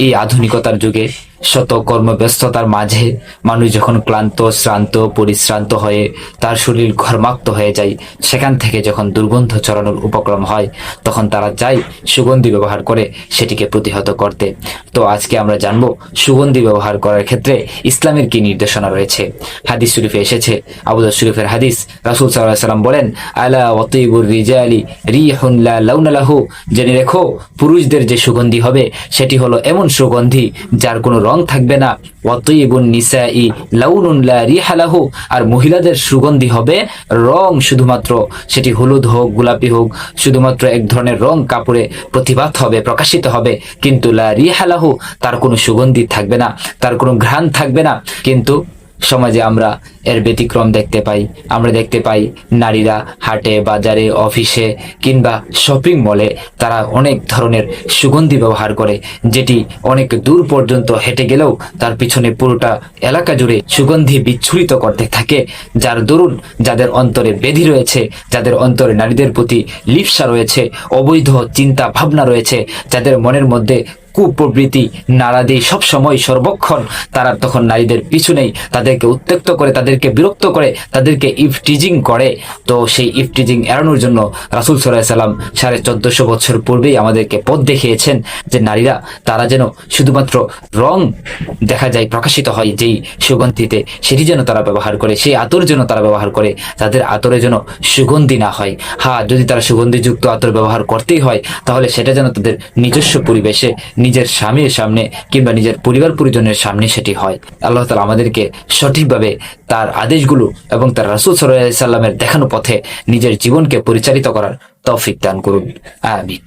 এই আধুনিকতার যুগে শত কর্মব্যস্ততার মাঝে মানুষ যখন ক্লান্ত, শ্রান্ত, পরিশ্রান্ত হয়ে তার শরীর ঘর্মাক্ত হয়ে যায়, সেখান থেকে যখন দুর্গন্ধ ছড়ানোর উপক্রম হয়, তখন তারা চায় সুগন্ধি ব্যবহার করে সেটিকে প্রতিহত করতে। তো আজকে আমরা জানব সুগন্ধি ব্যবহার করার ক্ষেত্রে ইসলামের কি নির্দেশনা রয়েছে। হাদিস শরীফে এসেছে আবুদার শরীফের হাদিস, রাসুল সাল্লাহ সাল্লাম বলেন, আলা ওয়াতিবুর রিজালি রিহুন লা লাউনা লাহু। জেনে রেখো, পুরুষদের যে সুগন্ধি হবে, সেটি হলো এমন সুগন্ধি যার কোনো রং থাকবে না। ওয়াতিবুন নিসাই লাউনুন লা রিহা লাহু। আর মহিলাদের সুগন্ধি হবে রং শুধুমাত্র। সেটি হলুদ হোক, গোলাপি হোক, শুধুমাত্র এক ধরনের রং কাপড়ে প্রতিভাত হবে, প্রকাশিত হবে। কিন্তু লা হালাহু লাহু, তার কোনো সুগন্ধি থাকবে না, তার কোনো ঘ্রাণ থাকবে না। কিন্তু সমাজে আমরা এর ব্যতিক্রম দেখতে পাই। আমরা দেখতে পাই নারীরা হাটে, বাজারে, অফিসে কিংবা শপিং মলে তারা অনেক ধরনের সুগন্ধি ব্যবহার করে, যেটি অনেক দূর পর্যন্ত হেঁটে গেলেও তার পিছনে পুরোটা এলাকা জুড়ে সুগন্ধি বিচ্ছুরিত করতে থাকে, যার দরুন যাদের অন্তরে বেধি রয়েছে, যাদের অন্তরে নারীদের প্রতি লিপসা রয়েছে, অবৈধ চিন্তা ভাবনা রয়েছে, যাদের মনের মধ্যে কুপ্রবৃত্তি, নাড়া দিয়ে সব সময় সর্বক্ষণ তারা তখন নারীদের পিছনেই তাদেরকে উত্ত্যক্ত করে, তাদেরকে বিরক্ত করে, তাদেরকে ইফটিজিং করে। তো সেই ইফটিজিং এড়ানোর জন্য রাসুল সাল্লাহ সাল্লাম সাড়ে চোদ্দশো বছর পূর্বেই আমাদেরকে পথ দেখিয়েছেন যে নারীরা, তারা যেন শুধুমাত্র রং দেখা যায়, প্রকাশিত হয়, যেই সুগন্ধিতে সেটি যেন তারা ব্যবহার করে, সেই আতর যেন তারা ব্যবহার করে, তাদের আতরে যেন সুগন্ধি না হয়। হ্যাঁ যদি তারা সুগন্ধিযুক্ত আতর ব্যবহার করতেই হয়, তাহলে সেটা যেন তাদের নিজস্ব পরিবেশে নিজের স্বামীর সামনে কিংবা নিজের পরিবার পরিজনের সামনে সেটি হয়। আল্লাহ তালা আমাদেরকে সঠিকভাবে তার আদেশগুলো এবং তার রাসুল সাল্লামের দেখানো পথে নিজের জীবনকে পরিচালিত করার তৌফিক দান করুন। আমিন।